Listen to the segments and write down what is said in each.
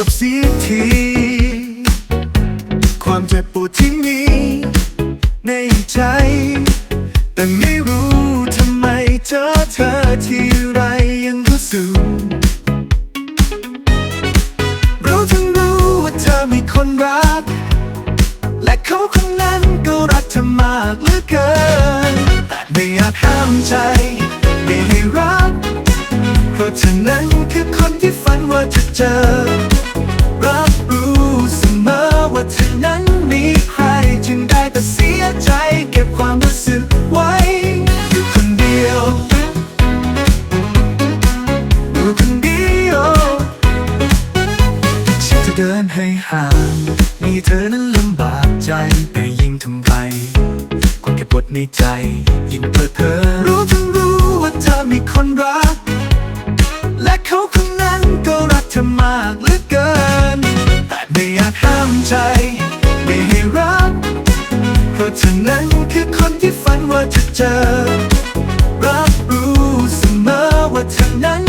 ที ความเจ็บปวดที่มีในใจ แต่ไม่รู้ทำไมเจอเธอทีไรยังรู้สึกรู้ทั้งรู้ว่าเธอมีคนรัก และเขาคนนั้นก็รักเธอมากเหลือเกิน แต่ไม่อาจห้ามใจไม่ให้รัก เพราะเธอนั้นคือคนที่ฝันว่าจะเจอ เดินให้ห่างมีเธอนั้นลำบากใจแต่ยิ่งทำไปความเก็บปวดในใจ ยิ่งเปิดเผยรู้ทั้งรู้ว่าเธอมีคนรัก และเขาคนนั้นก็รักเธอมากเหลือเกิน แต่ไม่อยาจห้ามใจ ไม่ให้รัก เพราะเธอนั้นคือคนที่ฝันว่าจะเจอ รับรู้เสมอว่าเธอนั้น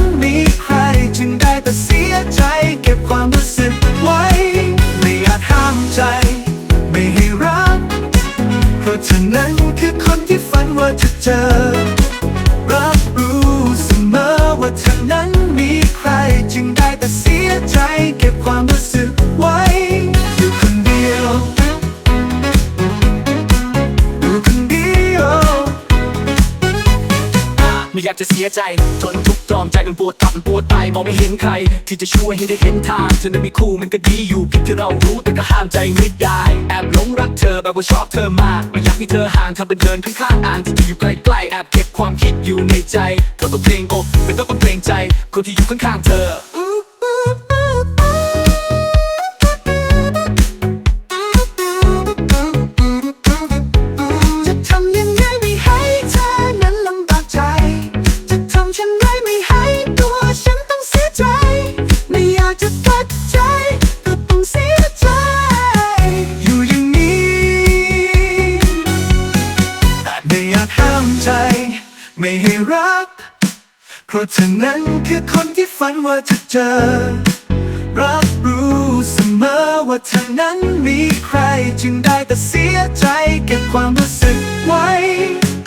นั้นคือคนที่ฝันว่าจะเจอ ไม่อยากจะเสียใจ ทนทุกข์ตรอมใจมันปวดตับมันปวดไปมองไม่เห็นใคร ที่จะช่วยให้ได้เห็นทางเธอนั้นมีคู่มันก็ดีอยู่เพียงที่เรารู้แต่ก็ห้ามใจไม่ได้ แอบหลงรักเธอแบบว่าชอบเธอมากไม่อยากให้เธอห่างทำเป็นเดินข้างๆอ่างที่จะอยู่ใกล้ๆแอบเก็บความคิดอยู่ในใจเธอต้องเพลงอกเป็นต้องเกรงใจ คนที่อยู่ข้างๆเธอ รัก เพราะเธอนั้นคือคนที่ฝันว่าจะเจอ รับรู้เสมอว่าเธอนั้นมีใคร จึงได้แต่เสียใจเก็บความรู้สึกไว้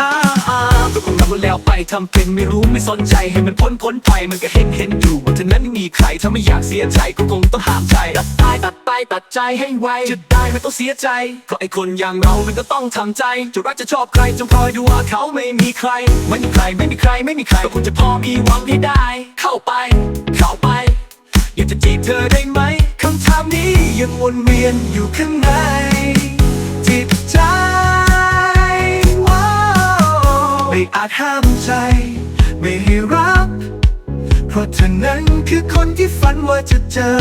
อ่าอา ก็คงทำแล้วไปทำเป็นไม่รู้ไม่สนใจให้มันพ้นพ้นไปมันก็เห็นเห็นอยู่ว่าเธอนั้นไม่มีใครถ้าไม่อยากเสียใจก็คงต้องห้ามใจตัดตายตัดตายตัดใจให้ไวจะได้ไม่ต้องเสียใจเพราะไอ้คนอย่างเรามันก็ต้องทำใจจะรักจะชอบใครจงคอยดูว่าเขาไม่มีใครไม่มีใครไม่มีใครไม่มีใครก็คงจะพอมีหวังให้ได้ เข้าไปเข้าไปอยากจะจีบเธอได้ไหมคำถามนี้ยังวนเวียนอยู่ข้างใน เพราะเธอนั้นคือคนที่ฝันว่าจะเจอ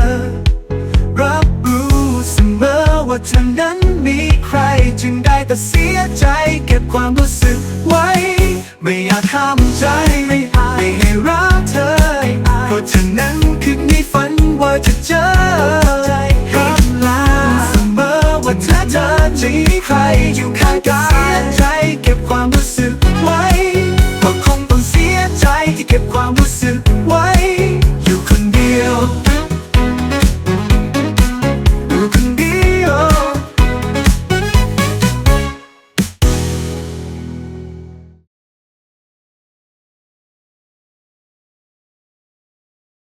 รับรู้เสมอว่าเธอนั้นมีใคร จึงได้แต่เสียใจ เก็บความรู้สึกไว้ ไม่อยากข้ามใจไม่ให้รักเธอ เพราะเธอนั้นคือในฝันว่าจะเจอรับลาเสมอว่าเธอเธอจะมีใครอยู่ข้างกายเสียใจเก็บความรู้